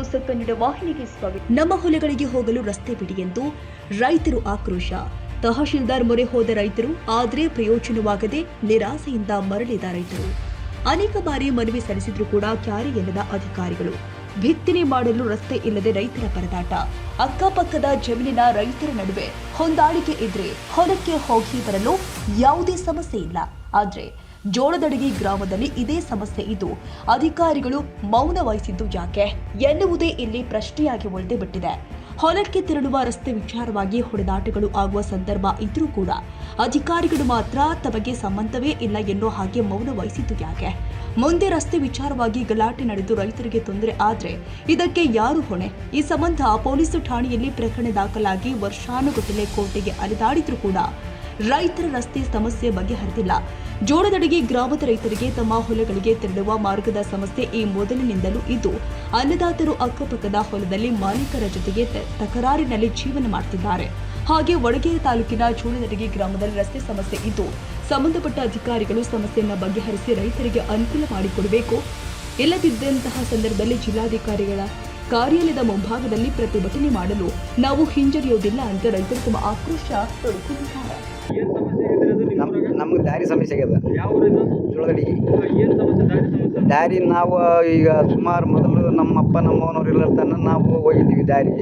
News Kannada ವಾಹಿನಿಗೆ ಸ್ವಾಗತ. ನಮ್ಮ ಹೊಲಗಳಿಗೆ ಹೋಗಲು ರಸ್ತೆ ಬಿಡಿ ಎಂದು ರೈತರು ಆಕ್ರೋಶ. ತಹಶೀಲ್ದಾರ್ ಮೊರೆ ಹೋದ ರೈತರು, ಆದರೆ ಪ್ರಯೋಜನವಾಗದೆ ನಿರಾಸೆಯಿಂದ ಮರಳಿದ ರೈತರು. ಅನೇಕ ಬಾರಿ ಮನವಿ ಸಲ್ಲಿಸಿದ್ರೂ ಕೂಡ ಕ್ಯಾರಿ ಅಧಿಕಾರಿಗಳು. ಬಿತ್ತನೆ ಮಾಡಲು ರಸ್ತೆ ಇಲ್ಲದೆ ರೈತರ ಪರದಾಟ. ಅಕ್ಕಪಕ್ಕದ ಜಮೀನಿನ ರೈತರ ನಡುವೆ ಹೊಂದಾಣಿಕೆ ಇದ್ರೆ ಹೊಲಕ್ಕೆ ಹೋಗಿ ಬರಲು ಯಾವುದೇ ಸಮಸ್ಯೆ ಇಲ್ಲ. ಆದ್ರೆ ಜೋಳದಡಗಿ ಗ್ರಾಮದಲ್ಲಿ ಇದೇ ಸಮಸ್ಯೆ ಇದ್ದು, ಅಧಿಕಾರಿಗಳು ಮೌನ ವಹಿಸಿದ್ದು ಯಾಕೆ? ಎನ್ನುವುದೇ ಇಲ್ಲಿ ಪ್ರಶ್ನೆಯಾಗಿ ಒಳದೆ ಬಿಟ್ಟಿದೆ. ಹೊಲಕ್ಕೆ ತೆರಳುವ ರಸ್ತೆ ವಿಚಾರವಾಗಿ ಹೊಡೆದಾಟಗಳು ಆಗುವ ಸಂದರ್ಭ ಇದ್ರೂ ಕೂಡ ಅಧಿಕಾರಿಗಳು ಮಾತ್ರ ತಮಗೆ ಸಂಬಂಧವೇ ಇಲ್ಲ ಎನ್ನುವ ಹಾಗೆ ಮೌನ ವಹಿಸಿದ್ದು ಯಾಕೆ? ಮುಂದೆ ರಸ್ತೆ ವಿಚಾರವಾಗಿ ಗಲಾಟೆ ನಡೆದು ರೈತರಿಗೆ ತೊಂದರೆ ಆದರೆ ಇದಕ್ಕೆ ಯಾರು ಹೊಣೆ? ಈ ಸಂಬಂಧ ಪೊಲೀಸ್ ಠಾಣೆಯಲ್ಲಿ ಪ್ರಕರಣ ದಾಖಲಾಗಿ ವರ್ಷಾನುಗಟ್ಟಲೆ ಕೋರ್ಟಿಗೆ ಅಲೆದಾಡಿದ್ರೂ ಕೂಡ ರೈತರ ರಸ್ತೆ ಸಮಸ್ಯೆ ಬಗೆಹರಿದಿಲ್ಲ. ಜೋಳದಡಿಗೆ ಗ್ರಾಮದ ರೈತರಿಗೆ ತಮ್ಮ ಹೊಲಗಳಿಗೆ ತೆರಳುವ ಮಾರ್ಗದ ಸಮಸ್ಯೆ ಈ ಮೊದಲಿನಿಂದಲೂ ಇದ್ದು, ಅನ್ನದಾತರು ಅಕ್ಕಪಕ್ಕದ ಹೊಲದಲ್ಲಿ ಮಾಲೀಕರ ಜೊತೆಗೆ ತಕರಾರಿನಲ್ಲಿ ಜೀವನ ಮಾಡುತ್ತಿದ್ದಾರೆ ಹಾಗೆ ವಡಗೇರಿ ತಾಲೂಕಿನ ಜೋಡದಡಿಗೆ ಗ್ರಾಮದಲ್ಲಿ ರಸ್ತೆ ಸಮಸ್ಯೆ ಇದ್ದು, ಸಂಬಂಧಪಟ್ಟ ಅಧಿಕಾರಿಗಳು ಸಮಸ್ಯೆಯನ್ನು ಬಗೆಹರಿಸಿ ರೈತರಿಗೆ ಅನುಕೂಲ ಮಾಡಿಕೊಡಬೇಕು. ಇಲ್ಲದಿದ್ದಂತಹ ಸಂದರ್ಭದಲ್ಲಿ ಜಿಲ್ಲಾಧಿಕಾರಿಗಳ ಕಾರ್ಯಾಲಯದ ಮುಂಭಾಗದಲ್ಲಿ ಪ್ರತಿಭಟನೆ ಮಾಡಲು ನಾವು ಹಿಂಜರಿಯುವುದಿಲ್ಲ ಅಂತ ರೈತರು ತಮ್ಮ ಆಕ್ರೋಶ ತೊಡಗಿದ್ದಾರೆ ನಿಮ್ಮ ನಮ್ಗೆ ದಾರಿ ಸಮಸ್ಯೆ ಆಗ್ಯದ. ಜೋಳದಡಿಗೆ ದಾರಿ ಸಮಸ್ಯೆ? ದಾರಿ ನಾವು ಈಗ ಸುಮಾರು ಮೊದಲು ನಮ್ಮಪ್ಪ ನಮ್ಮವನವ್ರು ಇಲ್ಲರ್ತಾನ ನಾವು ಹೋಗಿದ್ದೀವಿ ದಾರಿ.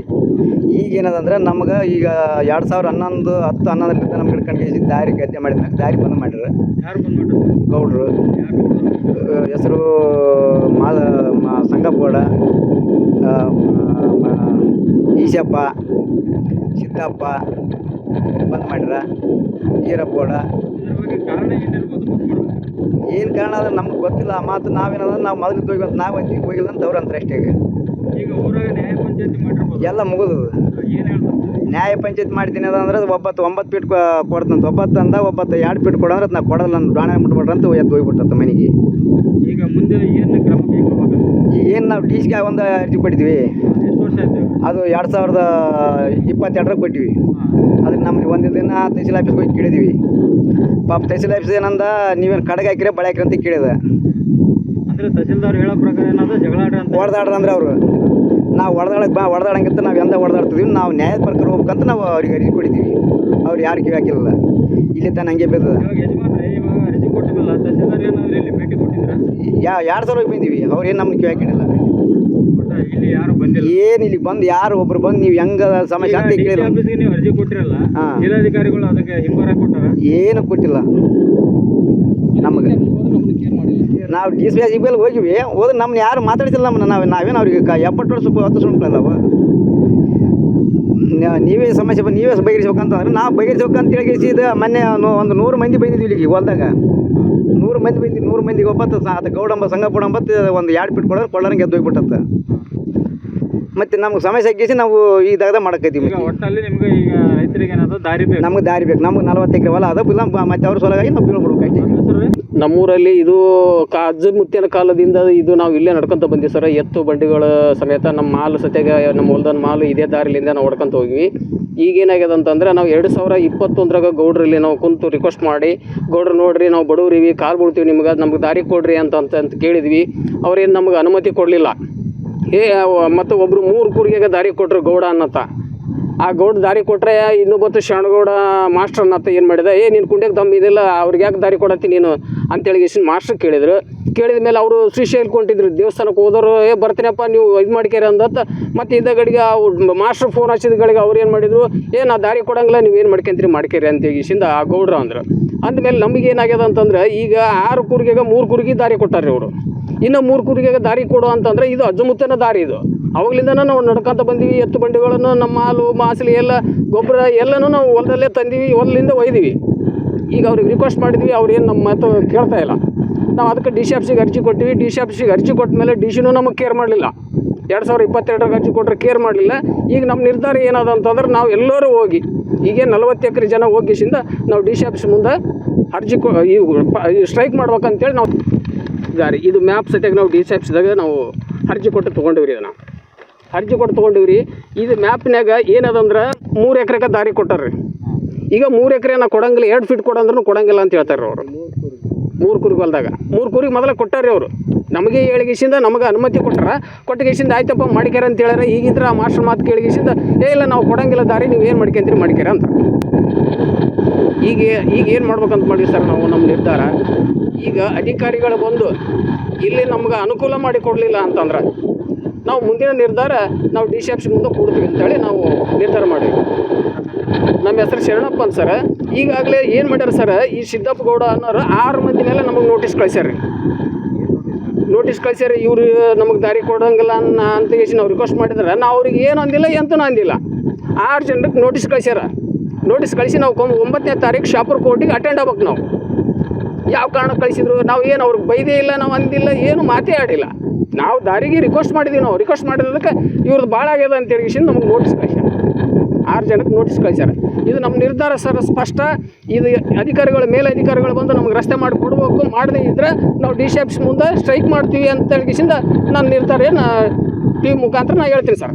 ಈಗ ಏನದಂದ್ರೆ ನಮ್ಗೆ ಈಗ ಎರಡು ಸಾವಿರ ಹನ್ನೊಂದು ಹತ್ತು ಹನ್ನೊಂದರಿಂದ ನಮ್ಗೆ ಹಿಡ್ಕೊಂಡು ದಾರಿ ಗದ್ದೆ ಮಾಡಿದ್ರೆ. ದಾರಿ ಬಂದ್ ಮಾಡ್ಯಾರ ಯಾರು ಬಂದ್ ಮಾಡ್ರಿ? ಗೌಡ್ರು. ಹೆಸರು ಮಾಲ ಮ- ಸಂಗಪ್ಪಗೌಡ ಈಶಪ್ಪ ಸಿದ್ದಪ್ಪ ಬಂದ್ ಮಾಡ್ಯಾರ ಈರಪ್ಪಗೌಡ? ಏನು ಕಾರಣ ಅಂದ್ರೆ ನಮ್ಗೆ ಗೊತ್ತಿಲ್ಲ, ಆ ಮಾತು ನಾವೇನಾದ್ರೆ ನಾವು ಮೊದಲು ಹೋಗಿ ನಾವು ಅಂತೀವಿ ಹೋಗಿಲ್ಲ ಅಂತ ಅವ್ರು ಅಂತಾರೆ ಅಷ್ಟೇ ಈಗ. ಎಲ್ಲ ಮುಗಿದು. ನ್ಯಾಯ ಪಂಚಾಯತ್ ಮಾಡ್ತೀನಿ ಅದಂದ್ರೆ ಒಬ್ಬತ್ತು ಒಂಬತ್ತು ಫೀಟ್ ಕೊಡ್ತಂತ ಒಬ್ಬತ್ತು ಅಂದ ಒಬ್ಬತ್ತು ಎರಡು ಫೀಟ್ ಕೊಡಂದ್ರೆ ನಾ ಕೊಡಲ್ಲ, ನಾನು ದಾಣ ಮುಟ್ಬಿಡ್ರಿ ಅಂತ ಎದ್ದು ಹೋಗ್ಬಿಟ್ಟತ್ತ ಮನೆಗೆ. ಮುಂದೆ ಏನು ಕ್ರಮ ಏನು ನಾವು ಡಿ ಸಿಗೆ ಒಂದು ಅರ್ಜಿ ಕೊಟ್ಟಿದ್ವಿ. ಎಷ್ಟು ವರ್ಷ ಆಯ್ತು? ಅದು ಎರಡು ಸಾವಿರದ ಇಪ್ಪತ್ತೆರಡರಾಗ ಕೊಟ್ಟಿವಿ. ಅದಕ್ಕೆ ನಮ್ಗೆ ಒಂದು ದಿನ ತಹಸೀಲ್ ಆಫೀಸ್ಗೆ ಹೋಗಿ ಕೇಳಿದ್ವಿ. ಪಾಪ ತಹಸೀಲ್ ಆಫೀಸ್ ಏನಂದ ನೀವೇನು ಕಡೆಗೆ ಹಾಕಿರ ಬಳೆ ಹಾಕಿರಿ ಅಂತ ಕೇಳಿದ. ಅಂದ್ರೆ ತಹಸೀಲ್ದಾರ್ ಹೇಳೋ ಪ್ರಕಾರ ಏನದ? ಜಗಳ ಅಂತ ಹೊಡೆದಾಡ್ರ ಅಂದ್ರೆ ಅವರು. ನಾವು ಹೊಡೆದಾಡಕ್ಕೆ ಬಾ ಹೊಡೆದಾಡಂಗಿಂತ ನಾವು ಎಂದ ಹೊಡೆದಾಡ್ತಿದ್ವಿ ನಾವು ನ್ಯಾಯದ ಪ್ರಕಾರ ಹೋಗ್ಬೇಕಂತ ನಾವು ಅವ್ರಿಗೆ ಅರ್ಜಿ ಕೊಟ್ಟಿದ್ದೀವಿ ಅವ್ರು ಯಾರು ಕಿವಿ ಹಾಕಿಲ್ಲ ಇಲ್ಲಿ ತಾನು ಹಂಗೆ ಬೇಕದ ಇವಾಗ ಯಜಮಾನ್ರೆ ಇವಾಗ ಅರ್ಜಿ ಕೊಟ್ಟಿದ್ದಲ್ಲ ತಹಸೀಲ್ದಾರ್ ಏನಾದ್ರು ಇಲ್ಲಿ? ಯಾ ಎರಡು ಸಲ ಹೋಗಿ ಬಂದೀವಿ? ಅವ್ರು ಏನು ನಮ್ಗೆ ಕಿವಿ ಹಾಕಿಲ್ಲ ಇಲ್ಲಿ ಯಾರು ಬಂದಿಲ್ಲ ಏನು ಇಲ್ಲಿ ಬಂದು ಯಾರು ಒಬ್ರು ಬಂದು ನೀವು ಹೆಂಗ ಸಮಸ್ಯೆ ಅಂತ ಕೇಳಿದ್ರು ಆಫೀಸ್ಗೆ ನೀವು ಅರ್ಜಿ ಕೊಟ್ಟಿರಲ್ಲ. ಜಿಲ್ಲಾಧಿಕಾರಿಗಳು ಅದಕ್ಕೆ ಹಿಂಬಾರ ಕೊಟ್ಟಾರ? ಏನು ಕೊಟ್ಟಿಲ್ಲ. ನಮಗೆ. ನಾವು ಡಿ ಸಿ ಎಸ್ ಹೋಗಿವಿ ಹೋದ್ರೆ ನಮ್ಮನ್ನ ಯಾರು ಮಾತಾಡ್ಸಿಲ್ಲ ನಮ್ಮನ್ನ ನಾವು ನಾವೇನು ಅವ್ರಿಗೆ ಎಪ್ಪತ್ತು ವರ್ಷ ಹತ್ತು ಸುಮ್ಕಲ್ಲ ನೀವೇ ಸಮಸ್ಯೆ ಬಂದು ನೀವೇ ಬಗೆಹರಿಸ್ಬೇಕಂತಂದ್ರೆ ನಾವು ಬಗೆಹರಿಸ್ಬೇಕಂತ ಹೇಳಿ ಇದು ಮೊನ್ನೆ ಒಂದು ನೂರು ಮಂದಿ ಬಂದಿದ್ವಿ ಇಲ್ಲಿಗೆ ಹೊಲ್ದಾಗ. ನೂರು ಮಂದಿ ಬಂದಿದ್ದು ನೂರು ಮಂದಿಗೆ ಒಬ್ಬತ್ತು ಸಹ ಅದು ಗೌಡಂಬ ಸಂಗಪುಡ ಅಂಬತ್ತು ಒಂದು ಎರಡು ಫೀಟ್ ಕೊಡೋರು ಕೊಳ್ಳರಂಗೆ ಎದ್ದು ಹೋಗ್ಬಿಟ್ಟತ್ತ. ಮತ್ತು ನಮ್ಗೆ ಸಮಯ ಆಗಿಸಿ ನಾವು ಈ ದಾಗ ಮಾಡಕತ್ತೀವಿ ಈಗ ಒಟ್ಟಲ್ಲಿ ನಿಮ್ಗೆ ಈಗ ರೈತರಿಗೆ ಏನಾದ್ರು ದಾರಿ ಬೇಕು? ನಮ್ಗೆ ದಾರಿ ಬೇಕು. ನಮ್ಗೆ ನಲ್ವತ್ತು ಎಕರೆ ಹೊಲ ಅದ ಇಲ್ಲ ಮತ್ತೆ ಅವ್ರ ಸಲುವಾಗಿ ನಾವು ಹೆಸರು ನಮ್ಮೂರಲ್ಲಿ ಇದು ಕಾಜ ಅಜ್ಜ ಮುತ್ತಿನ ಕಾಲದಿಂದ ಇದು ನಾವು ಇಲ್ಲೇ ನಡ್ಕೊಂತ ಬಂದಿವಿ ಸರ್. ಎತ್ತು ಬಂಡಿಗಳ ಸಮೇತ ನಮ್ಮ ಮಾಲು ಸತ್ಯಾಗ ನಮ್ಮ ಹೊಲ್ದನ ಮಾಲು ಇದೇ ದಾರಿಲಿಂದ ನಾವು ಹೊಡ್ಕೊಂತ ಹೋಗಿವಿ ಈಗೇನಾಗ್ಯದ ಅಂತಂದ್ರೆ ನಾವು ಎರಡು ಸಾವಿರ ಇಪ್ಪತ್ತೊಂದರಾಗ ಗೌಡ್ರಲ್ಲಿ ನಾವು ಕುಂತು ರಿಕ್ವೆಸ್ಟ್ ಮಾಡಿ ಗೌಡ್ರು ನೋಡ್ರಿ ನಾವು ಬಡವ್ರಿವಿ ಕಾಲು ಬಿಡ್ತೀವಿ ನಿಮ್ಗೆ ನಮ್ಗೆ ದಾರಿ ಕೊಡ್ರಿ ಅಂತ ಅಂತ ಅಂತ ಕೇಳಿದ್ವಿ. ಅವ್ರೇನು ನಮ್ಗೆ ಅನುಮತಿ ಕೊಡಲಿಲ್ಲ. ಅವ- ಮತ್ತು ಒಬ್ಬರು ಮೂರು ಕೂರಿಗೆ ದಾರಿ ಕೊಟ್ಟರು ಗೌಡ ಅನ್ನತ್ತ. ಆ ಗೌಡ ದಾರಿ ಕೊಟ್ಟರೆ ಇನ್ನೊಬ್ಬತ್ತು ಶರಣಗೌಡ ಮಾಸ್ಟರ್ ಅನ್ನತ್ತ ಏನು ಮಾಡಿದೆ? ಏ, ನೀನು ಕುಂಡ್ಯಾಗ ದಮ್ ಇದಿಲ್ಲ, ಅವ್ರಿಗೆ ಯಾಕೆ ದಾರಿ ಕೊಡತ್ತಿ ನೀನು? ಅಂತೇಳಿ ಇಷ್ಟು ಮಾಸ್ಟ್ರ್ ಕೇಳಿದ್ರು. ಕೇಳಿದ ಮೇಲೆ ಅವರು ಶ್ರೀಶೈಲ್ ಕೊಂಟಿದ್ರು ದೇವಸ್ಥಾನಕ್ಕೆ ಹೋದವರು, ಏ, ಬರ್ತೀನಪ್ಪ, ನೀವು ಇದು ಮಾಡ್ಕೇರಿ ಅಂದತ್ತ. ಮತ್ತು ಇದ್ದಗಡಿಗೆ ಅವ್ರು ಮಾಸ್ಟರ್ ಫೋನ್ ಹಚ್ಚಿದಗಳಿಗೆ ಅವ್ರು ಏನು ಮಾಡಿದರು, ಏ, ನಾ ದಾರಿ ಕೊಡಂಗಿಲ್ಲ, ನೀವು ಏನು ಮಾಡ್ಕೊಂತೀರಿ, ಮಾಡ್ಕೇರಿ ಅಂತ ಈಗಿಸಿಂದ ಆ ಗೌಡ್ರು ಅಂದ್ರು. ಅಂದಮೇಲೆ ನಮಗೆ ಏನಾಗ್ಯದ ಅಂತಂದ್ರೆ, ಈಗ ಆರು ಕೂರ್ಗೆಗೆ ಮೂರು ಕೂರಿಗೆ ದಾರಿ ಕೊಟ್ಟಾರೆ ಅವರು. ಇನ್ನು ಮೂರು ಕೂರಿಗೆ ದಾರಿ ಕೊಡು ಅಂತಂದ್ರೆ ಇದು ಅಜ್ಜಮುತ್ತನ ದಾರಿ ಇದು. ಅವಾಗಲಿಂದ ನಾವು ನಡ್ಕೊತ ಬಂದೀವಿ, ಎತ್ತು ಬಂಡಿಗಳನ್ನು, ನಮ್ಮ ಹಾಲು, ಮಾಸಲಿ ಎಲ್ಲ, ಗೊಬ್ಬರ ಎಲ್ಲನೂ ನಾವು ಹೊಲದಲ್ಲೇ ತಂದೀವಿ, ಹೊಲದಿಂದ ಒಯ್ದೀವಿ. ಈಗ ಅವ್ರಿಗೆ ರಿಕ್ವೆಸ್ಟ್ ಮಾಡಿದ್ವಿ, ಅವ್ರು ಏನು ನಮ್ಮ ಮಾತು ಕೇಳ್ತಾ ಇಲ್ಲ. ನಾವು ಅದಕ್ಕೆ ಡಿ ಸಿ ಆಫ್ಸಿಗೆ ಅರ್ಜಿ ಕೊಟ್ಟಿವಿ ಡಿ ಸಿ ಆಫ್ಸಿಗೆ ಅರ್ಜಿ ಕೊಟ್ಟ ಮೇಲೆ ಡಿ ಸಿನೂ ನಮಗೆ ಕೇರ್ ಮಾಡಲಿಲ್ಲ. ಎರಡು ಸಾವಿರ ಇಪ್ಪತ್ತೆರಡರಾಗ ಅರ್ಜಿ ಕೊಟ್ಟರೆ ಕೇರ್ ಮಾಡಲಿಲ್ಲ. ಈಗ ನಮ್ಮ ನಿರ್ಧಾರ ಏನದ ಅಂತಂದ್ರೆ ನಾವು ಎಲ್ಲರೂ ಹೋಗಿ, ಈಗ ನಲವತ್ತು ಎಕರೆ ಜನ ಹೋಗಿಸಿಂದ ನಾವು ಡಿ ಸಿ ಆಫೀಸ್ ಮುಂದೆ ಅರ್ಜಿ ಕೊ ಈ ಸ್ಟ್ರೈಕ್ ಮಾಡ್ಬೇಕಂತೇಳಿ ನಾವು ದಾರಿ ಇದು ಮ್ಯಾಪ್ ಸತ್ಯಾಗ ನಾವು ಡಿ ಸಿ ಆಫೀಸ್ದಾಗ ನಾವು ಅರ್ಜಿ ಕೊಟ್ಟು ತೊಗೊಂಡಿವ್ರಿ ಇದನ್ನು. ಅರ್ಜಿ ಕೊಟ್ಟು ತೊಗೊಂಡಿವ್ರಿ. ಇದು ಮ್ಯಾಪ್ನಾಗ ಏನದಂದ್ರೆ ಮೂರು ಎಕರೆಗೆ ದಾರಿ ಕೊಟ್ಟಾರ್ರಿ. ಈಗ ಮೂರು ಎಕರೆ ನಾ ಕೊಡಂಗಿಲ್ಲ, ಎರಡು ಫೀಟ್ ಕೊಡಂದ್ರೂ ಕೊಡಂಗಿಲ್ಲ ಅಂತ ಹೇಳ್ತಾರೆ ಅವರು. ಮೂರು ಕುರಿಗೆ ಹೊಲ್ದಾಗ ಮೂರು ಕುರಿಗೆ ಮೊದಲ ಕೊಟ್ಟಾರ್ರಿ ಅವರು. ನಮಗೆ ಹೇಳಿಗೆಸಿಂದ ನಮಗೆ ಅನುಮತಿ ಕೊಟ್ಟಾರ ಕೊಟ್ಟಿಗೆಸಿಂದ ಆಯ್ತಪ್ಪ ಮಾಡ್ಕ್ಯಾರ ಅಂತ ಹೇಳ್ಯಾರ, ಈಗಿದ್ರೆ ಆ ಮಾಸ್ಟರ್ ಮಾತು ಕೇಳಿಗೆಸಿಂದ ಏ ಇಲ್ಲ ನಾವು ಕೊಡಂಗಿಲ್ಲ ದಾರಿ, ನೀವು ಏನು ಮಾಡ್ಕೊಂತೀರಿ ಮಾಡಿಕೆರ ಅಂತ. ಈಗ ಈಗ ಏನು ಮಾಡ್ಬೇಕಂತ ಮಾಡಿ ಸರ್ ನಾವು ನಮ್ಮ ನಿರ್ಧಾರ? ಈಗ ಅಧಿಕಾರಿಗಳು ಬಂದು ಇಲ್ಲಿ ನಮ್ಗೆ ಅನುಕೂಲ ಮಾಡಿ ಕೊಡಲಿಲ್ಲ ಅಂತಂದ್ರೆ ನಾವು ಮುಂದಿನ ನಿರ್ಧಾರ ನಾವು ಡಿ ಸಿ ಆಫೀಸ್ ಮುಂದೆ ಕೂಡ್ತೀವಿ ಅಂತೇಳಿ ನಾವು ನಿರ್ಧಾರ ಮಾಡಿ ನಮ್ಮ ಹೆಸರು ಶರಣಪ್ಪ ಅಂತ ಸರ್. ಈಗಾಗಲೇ ಏನು ಮಾಡ್ಯಾರ ಸರ್? ಈ ಸಿದ್ದಪ್ಪ ಗೌಡ ಅನ್ನೋರು ಆರು ಮಂದಿ ಮೇಲೆ ನಮಗೆ ನೋಟಿಸ್ ಕಳಿಸ್ಯಾರ. ನೋಟಿಸ್ ಕಳಿಸ್ಯಾರ, ಇವರು ನಮಗೆ ದಾರಿ ಕೊಡೋಂಗಿಲ್ಲ ಅನ್ನ ಅಂತ ಹೇಳಿ ನಾವು ರಿಕ್ವೆಸ್ಟ್ ಮಾಡಿದ್ರೆ ನಾವು ಅವ್ರಿಗೆ ಏನು ಅಂದಿಲ್ಲ ಎಂತೂ ಅಂದಿಲ್ಲ. ಆರು ಜನರಿಗೆ ನೋಟಿಸ್ ಕಳಿಸ್ಯಾರ. ನೋಟಿಸ್ ಕಳಿಸಿ ನಾವು ಒಂಬತ್ತನೇ ತಾರೀಕು ಶಾಪುರ್ ಕೋರ್ಟಿಗೆ ಅಟೆಂಡ್ ಆಗ್ಬೇಕು ನಾವು. ಯಾವ ಕಾರಣಕ್ಕೆ ಕಳಿಸಿದ್ರು? ನಾವು ಏನು ಅವ್ರಿಗೆ ಬೈದೇ ಇಲ್ಲ, ನಾವು ಅಂದಿಲ್ಲ, ಏನು ಮಾತೇ ಆಡಿಲ್ಲ. ನಾವು ದಾರಿಗೆ ರಿಕ್ವೆಸ್ಟ್ ಮಾಡಿದ್ದೀವಿ ನಾವು ರಿಕ್ವೆಸ್ಟ್ ಮಾಡಿರೋದಕ್ಕೆ ಇವ್ರದ್ದು ಭಾಳ ಆಗ್ಯದ ಅಂತ ಹೇಳಿ ನಮ್ಗೆ ನೋಟಿಸ್ ಕಳಿಸ್ಯಾರ. ಆರು ಜನಕ್ಕೆ ನೋಟಿಸ್ ಕಳಿಸ್ಯಾರ. ಇದು ನಮ್ಮ ನಿರ್ಧಾರ ಸರ್, ಸ್ಪಷ್ಟ. ಇದು ಅಧಿಕಾರಿಗಳು, ಮೇಲೆ ಅಧಿಕಾರಿಗಳು ಬಂದು ನಮ್ಗೆ ರಸ್ತೆ ಮಾಡಿ ಕೊಡಬೇಕು, ಮಾಡದೇ ಇದ್ರೆ ನಾವು ಡಿ ಸಿ ಆಫೀಸ್ ಮುಂದೆ ಸ್ಟ್ರೈಕ್ ಮಾಡ್ತೀವಿ ಅಂತ ಹೇಳಿಸಿಂದ ನನ್ನ ನಿರ್ಧಾರ ಏನು ಟಿ ವಿ ಮುಖಾಂತರ ನಾನು ಹೇಳ್ತೀನಿ ಸರ್.